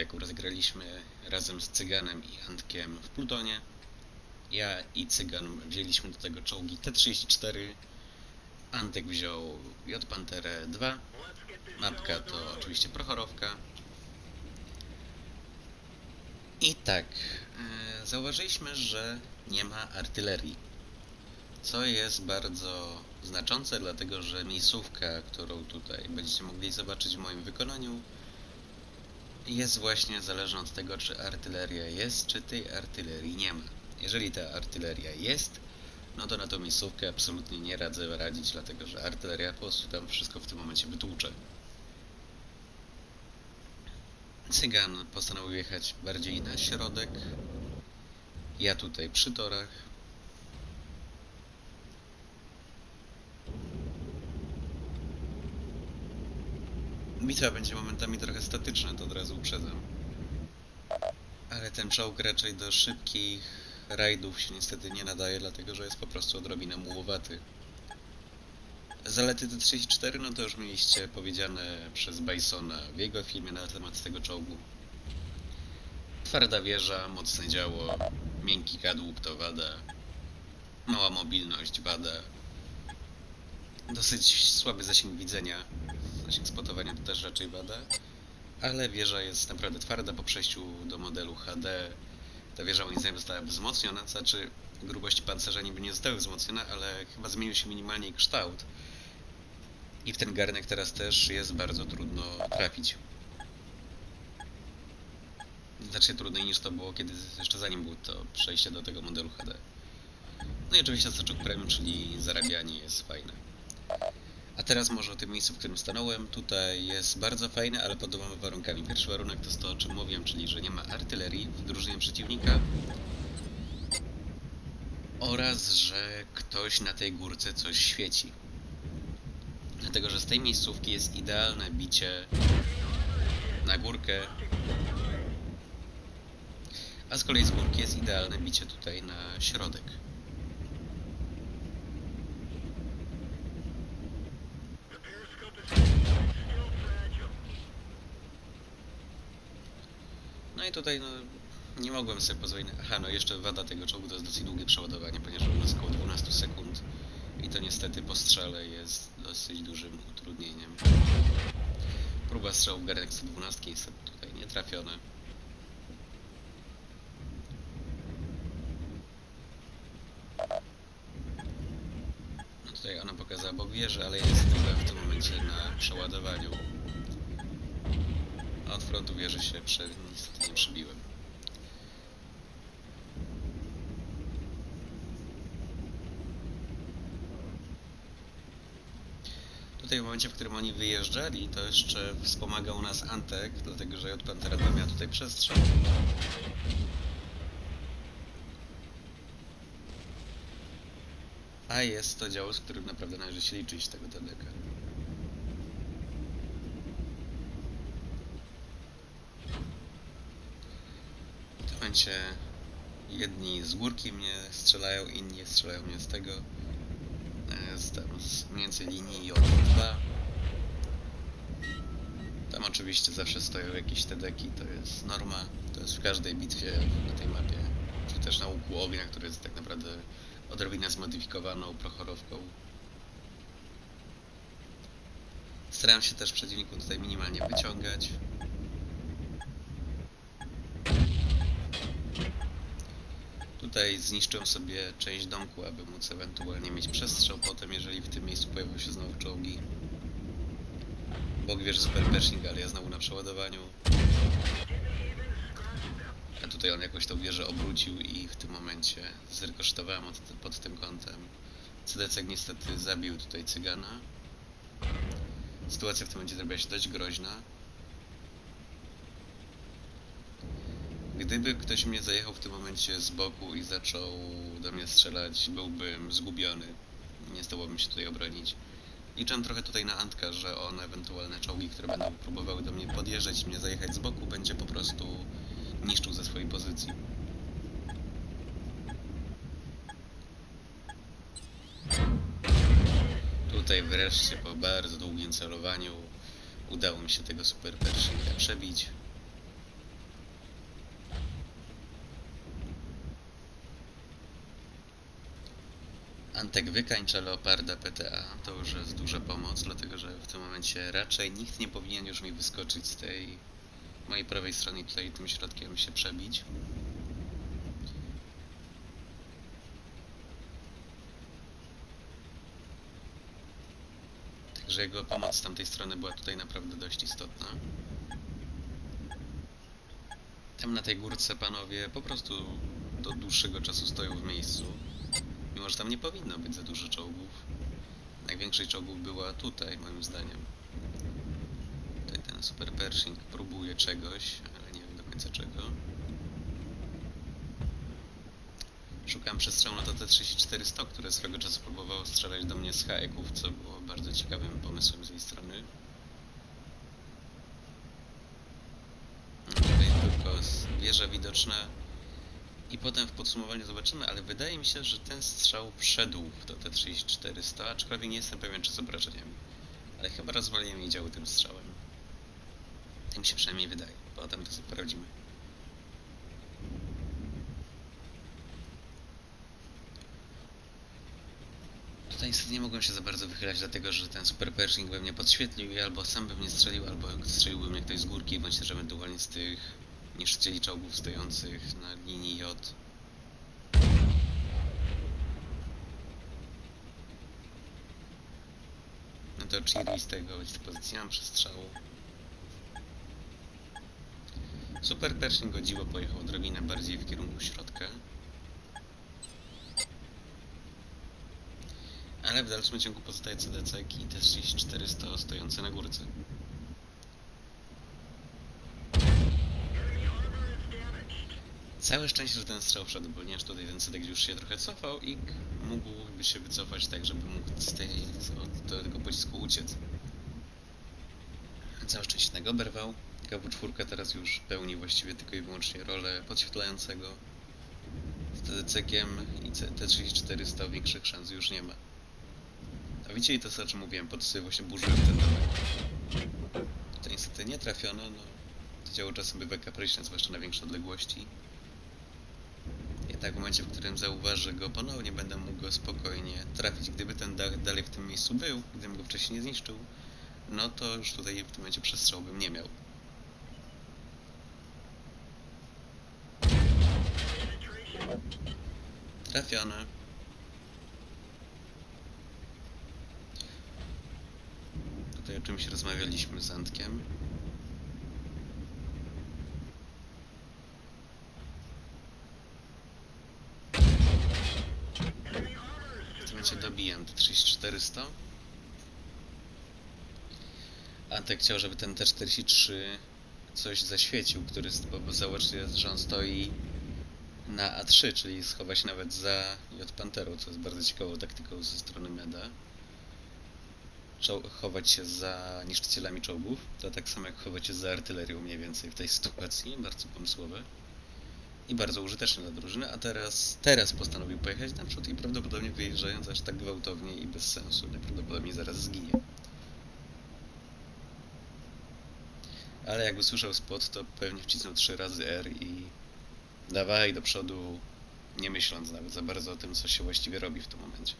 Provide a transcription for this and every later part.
bitwie, jaką rozegraliśmy razem z Cyganem i Antkiem w Plutonie. Ja i Cygan wzięliśmy do tego czołgi T-34. Antek wziął J-Panterę 2. Mapka to oczywiście Prochorowka. I tak, e, zauważyliśmy, że nie ma artylerii. Co jest bardzo znaczące, dlatego że miejscówka, którą tutaj będziecie mogli zobaczyć w moim wykonaniu, jest właśnie zależna od tego, czy artyleria jest, czy tej artylerii nie ma. Jeżeli ta artyleria jest, no to na tą miejscówkę absolutnie nie radzę radzić, dlatego że artyleria po prostu tam wszystko w tym momencie wytłucze. Cygan postanowił jechać bardziej na środek. Ja tutaj przy torach. Bitwa będzie momentami trochę statyczna, to od razu uprzedzam. Ale ten czołg raczej do szybkich rajdów się niestety nie nadaje, dlatego że jest po prostu odrobinę mułowaty. Zalety T-34, no to już mieliście powiedziane przez Bisona w jego filmie na temat tego czołgu. Twarda wieża, mocne działo, miękki kadłub to wada, mała mobilność wada, dosyć słaby zasięg widzenia, zasięg spotowania to też raczej wada, ale wieża jest naprawdę twarda po przejściu do modelu HD. Ta wieża moim zdaniem została wzmocniona, to znaczy grubości pancerza niby nie zostały wzmocnione, ale chyba zmienił się minimalnie kształt. I w ten garnek teraz też jest bardzo trudno trafić. Znacznie trudniej niż to było, kiedy jeszcze zanim było to przejście do tego modelu HD. No i oczywiście zaczuk premium, czyli zarabianie jest fajne. A teraz może o tym miejscu, w którym stanąłem. Tutaj jest bardzo fajne, ale pod dwoma warunkami. Pierwszy warunek to jest to, o czym mówiłem, czyli że nie ma artylerii w drużynie przeciwnika. Oraz, że ktoś na tej górce coś świeci. Dlatego, że z tej miejscówki jest idealne bicie na górkę. A z kolei z górki jest idealne bicie tutaj na środek. I tutaj no, nie mogłem sobie pozwolić. Aha, no jeszcze wada tego czołgu to jest dosyć długie przeładowanie, ponieważ ono jest około 12 sekund. I to niestety po strzale jest dosyć dużym utrudnieniem. Próba strzału garnek 112 jest tutaj nie trafiona. No tutaj ona pokazała bok wieży, ale jest chyba w tym momencie na przeładowaniu. Frontu wieży się prze... niestety nie przybiłem. Tutaj w momencie, w którym oni wyjeżdżali, to jeszcze wspomagał nas Antek, dlatego że od Pantera 2 miała tutaj przestrzał. A jest to działo, z którym naprawdę należy się liczyć tego TDK. Momencie jedni z górki mnie strzelają, inni strzelają mnie z tego mniej więcej linii J2. Tam oczywiście zawsze stoją jakieś TDki, to jest norma, to jest w każdej bitwie na tej mapie, czy też na łuku ognia, który jest tak naprawdę odrobinę zmodyfikowaną prochorowką. Staram się też przeciwników tutaj minimalnie wyciągać. Tutaj zniszczyłem sobie część domku, aby móc ewentualnie mieć przestrzał potem, jeżeli w tym miejscu pojawią się znowu czołgi. Bok wieży super pershing, ale ja znowu na przeładowaniu. A tutaj on jakoś tą wieżę obrócił i w tym momencie zrykosztowałem od, pod tym kątem. CDC niestety zabił tutaj cygana. Sytuacja w tym momencie zrobiła się dość groźna. Gdyby ktoś mnie zajechał w tym momencie z boku i zaczął do mnie strzelać, byłbym zgubiony. Nie zdołałbym się tutaj obronić. Liczę trochę tutaj na Antka, że on ewentualne czołgi, które będą próbowały do mnie podjeżdżać mnie zajechać z boku, będzie po prostu niszczył ze swojej pozycji. Tutaj wreszcie po bardzo długim celowaniu udało mi się tego super Pershinga przebić. Antek wykańcza Leoparda PTA, to już jest duża pomoc, dlatego że w tym momencie raczej nikt nie powinien już mi wyskoczyć z tej mojej prawej strony tutaj tym środkiem się przebić. Także jego pomoc z tamtej strony była tutaj naprawdę dość istotna. Tam na tej górce panowie po prostu do dłuższego czasu stoją w miejscu. Mimo, że tam nie powinno być za dużo czołgów. Największej czołgów była tutaj, moim zdaniem. Tutaj ten Super Pershing próbuje czegoś, ale nie wiem do końca czego. Szukałem przestrzału na to T-34-100, które swego czasu próbowało strzelać do mnie z haeków, co było bardzo ciekawym pomysłem z jej strony. No, Tutaj tylko wieża widoczna i potem w podsumowaniu zobaczymy, ale wydaje mi się, że ten strzał wszedł w to T-34-100, aczkolwiek nie jestem pewien czy z obrażeniami. Ale chyba rozwaliłem jej działy tym strzałem. Tak mi się przynajmniej wydaje. Potem to sobie sprawdzimy. Tutaj niestety nie mogłem się za bardzo wychylać, dlatego że ten super Pershing we mnie podświetlił i albo sam by mnie strzelił, albo strzeliłby mnie ktoś z górki, bądź też ewentualnie z tych niszczycieli czołgów stojących na linii J. No to Chiri z tego dyspozycji mam przestrzału. Super Pershing o dziwo pojechał odrobinę bardziej w kierunku środka. Ale w dalszym ciągu pozostaje CDC i te 3400 stojące na górce. Całe szczęście, że ten strzał wszedł, ponieważ tutaj ten cedek już się trochę cofał i mógłby się wycofać tak, żeby mógł z tej, z, do tego pocisku uciec. Całe szczęście tego oberwał. KW4 teraz już pełni właściwie tylko i wyłącznie rolę podświetlającego. Z TDC-kiem i T3400 większych szans już nie ma. A widzicie, i to o czym mówiłem, pod sobie właśnie burzyłem ten domek. To niestety nie trafiono, no. To działo czasem bywa kapryśne, zwłaszcza na większe odległości. Jednak w momencie, w którym zauważę go ponownie, będę mógł go spokojnie trafić. Gdyby ten dach dalej w tym miejscu był, gdybym go wcześniej nie zniszczył, no to już tutaj w tym momencie przestrzału bym nie miał. Trafione. Tutaj o czymś rozmawialiśmy z Antkiem. W te 3400. Antek chciał, żeby ten T43 coś zaświecił, który bo zauważcie, że on stoi na A3, czyli schowa się nawet za J Panterą, co jest bardzo ciekawą taktyką ze strony Meda. Chować się za niszczycielami czołgów, to tak samo jak chować się za artylerią mniej więcej w tej sytuacji, bardzo pomysłowe i bardzo użyteczne dla drużyny, a teraz, teraz postanowił pojechać naprzód i prawdopodobnie wyjeżdżając aż tak gwałtownie i bez sensu, najprawdopodobniej zaraz zginie. Ale jak usłyszał spot, to pewnie wcisnął trzy razy R i dawaj do przodu, nie myśląc nawet za bardzo o tym, co się właściwie robi w tym momencie.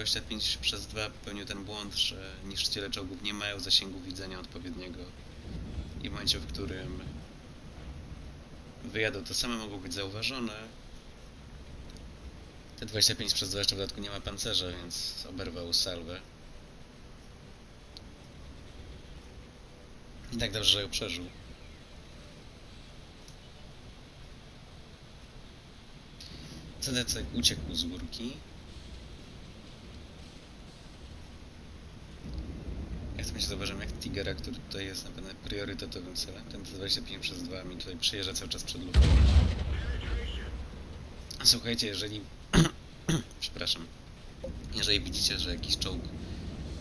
25 przez 2 popełnił ten błąd, że niszczyciele czołgów nie mają zasięgu widzenia odpowiedniego i w momencie, w którym wyjadą, to same mogą być zauważone. Te 25 przez 2 jeszcze w dodatku nie ma pancerza, więc oberwał salwę. I tak dobrze, że ją przeżył. CDC uciekł z górki. Tym momencie zauważyłem jak Tigera, który tutaj jest na pewno priorytetowym celem. Ten 25 przez 2 mi tutaj przyjeżdża cały czas przed lufą. Słuchajcie, jeżeli... Przepraszam. Jeżeli widzicie, że jakiś czołg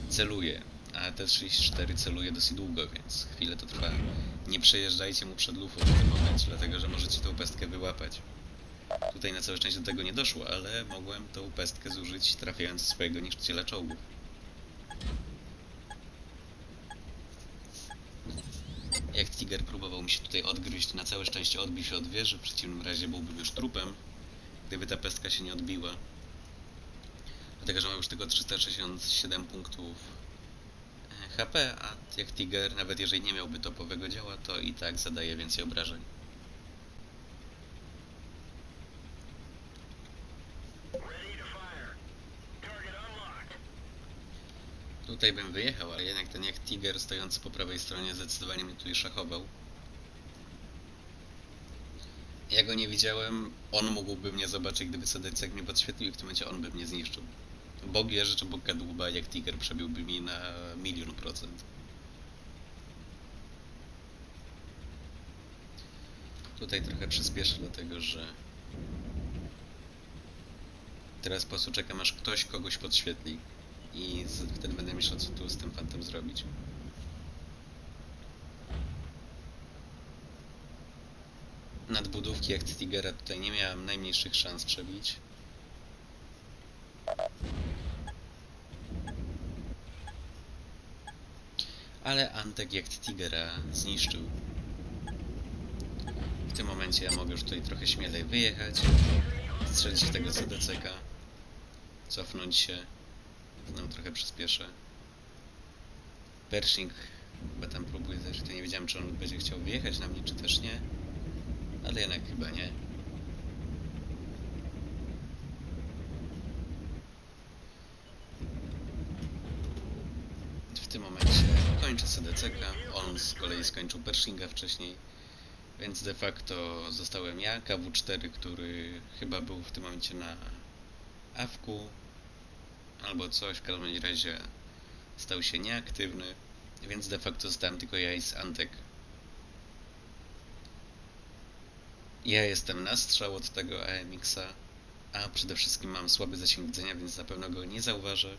celuje, a T-34 celuje dosyć długo, więc chwilę to trwa, nie przejeżdżajcie mu przed lufą w tym momencie, dlatego że możecie tą pestkę wyłapać. Tutaj na całe szczęście do tego nie doszło, ale mogłem tą pestkę zużyć trafiając swojego niszczyciela czołgów. Tiger próbował mi się tutaj odgryźć. Na całe szczęście odbił się od wieży, w przeciwnym razie byłbym już trupem, gdyby ta pestka się nie odbiła. Dlatego, że ma już tylko 367 punktów e, HP, a jak Tiger, nawet jeżeli nie miałby topowego działa, to i tak zadaje więcej obrażeń. Tutaj bym wyjechał, ale jednak ten jak Tiger stojący po prawej stronie zdecydowanie mnie tutaj szachował. Ja go nie widziałem, on mógłby mnie zobaczyć, gdyby Sadecek mnie podświetlił i w tym momencie on by mnie zniszczył. Bog wierzy, czy kadłuba, jak Tiger przebiłby mi na milion procent. Tutaj trochę przyspieszę, dlatego że teraz po prostu czekam aż ktoś kogoś podświetli i z, wtedy będę myślał, co tu z tym fantem zrobić. Nadbudówki jak Tigera tutaj nie miałem najmniejszych szans przebić. Ale Antek jak Tigera zniszczył. W tym momencie ja mogę już tutaj trochę śmielej wyjechać, strzelić w tego CDCK, cofnąć się, trochę przyspieszę. Pershing chyba tam próbuje też, to nie wiedziałem czy on będzie chciał wyjechać na mnie, czy też nie. Ale jednak chyba nie. W tym momencie kończę CDCK, on z kolei skończył Pershinga wcześniej, więc de facto zostałem ja, KW4, który chyba był w tym momencie na awku albo coś, w każdym razie stał się nieaktywny, więc de facto zostałem tylko ja i z Antek. Ja jestem na strzał od tego AMX-a, a przede wszystkim mam słaby zasięg widzenia, więc na pewno go nie zauważę.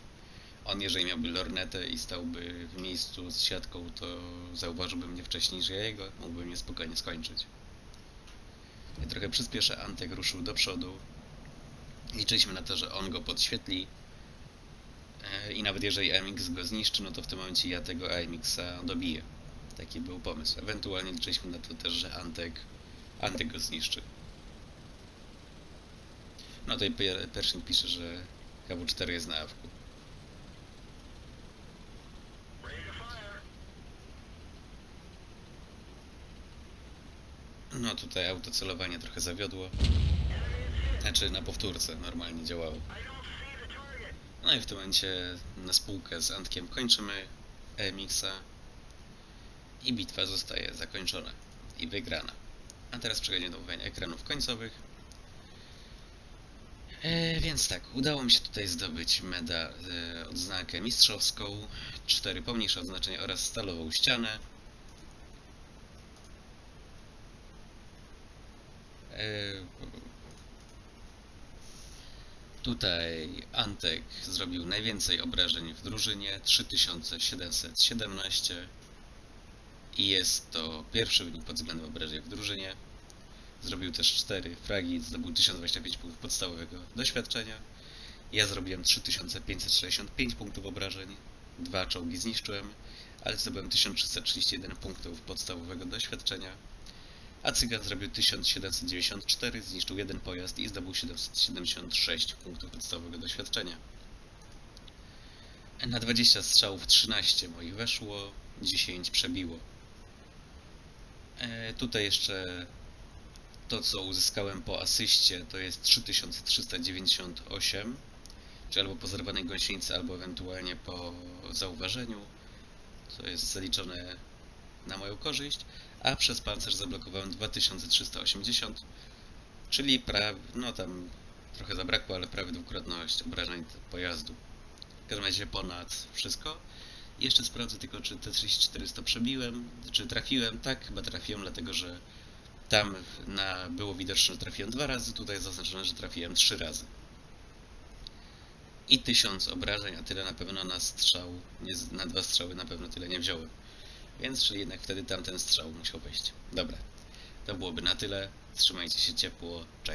On, jeżeli miałby lornetę i stałby w miejscu z siatką, to zauważyłby mnie wcześniej niż ja jego, mógłby mnie spokojnie skończyć. Ja trochę przyspieszę, Antek ruszył do przodu. Liczyliśmy na to, że on go podświetli. E, I nawet jeżeli AMX go zniszczy, no to w tym momencie ja tego AMX-a dobiję. Taki był pomysł. Ewentualnie liczyliśmy na to też, że Antek, Antek go zniszczy. No tutaj Pershing pisze, że KW4 jest na awku. No tutaj autocelowanie trochę zawiodło. Znaczy na powtórce normalnie działało. No i w tym momencie na spółkę z Antkiem kończymy EMX-a i bitwa zostaje zakończona i wygrana. A teraz przechodzimy do omawiania ekranów końcowych. E, więc tak, udało mi się tutaj zdobyć meda, e, odznakę mistrzowską, cztery pomniejsze odznaczenia oraz stalową ścianę. E, Tutaj Antek zrobił najwięcej obrażeń w drużynie 3717 i jest to pierwszy wynik pod względem obrażeń w drużynie. Zrobił też 4 fragi, zdobył 1025 punktów podstawowego doświadczenia. Ja zrobiłem 3565 punktów obrażeń, dwa czołgi zniszczyłem, ale zdobyłem 1331 punktów podstawowego doświadczenia. A Cygan zrobił 1794, zniszczył jeden pojazd i zdobył 776 punktów podstawowego doświadczenia. Na 20 strzałów 13 moich weszło, 10 przebiło. E, tutaj jeszcze to co uzyskałem po asyście to jest 3398, czyli albo po zerwanej gąsienicy, albo ewentualnie po zauważeniu, co jest zaliczone na moją korzyść, a przez pancerz zablokowałem 2380, czyli prawie, no tam trochę zabrakło, ale prawie dwukrotność obrażeń pojazdu. W każdym razie ponad wszystko. Jeszcze sprawdzę tylko, czy T-3400 przebiłem, czy trafiłem. Tak, chyba trafiłem, dlatego że tam na, było widoczne, że trafiłem dwa razy, tutaj zaznaczone, że trafiłem trzy razy. I tysiąc obrażeń, a tyle na pewno na strzał, nie, na dwa strzały na pewno tyle nie wziąłem. Więc, czyli jednak wtedy tamten strzał musiał wejść. Dobra, to byłoby na tyle. Trzymajcie się ciepło, cześć.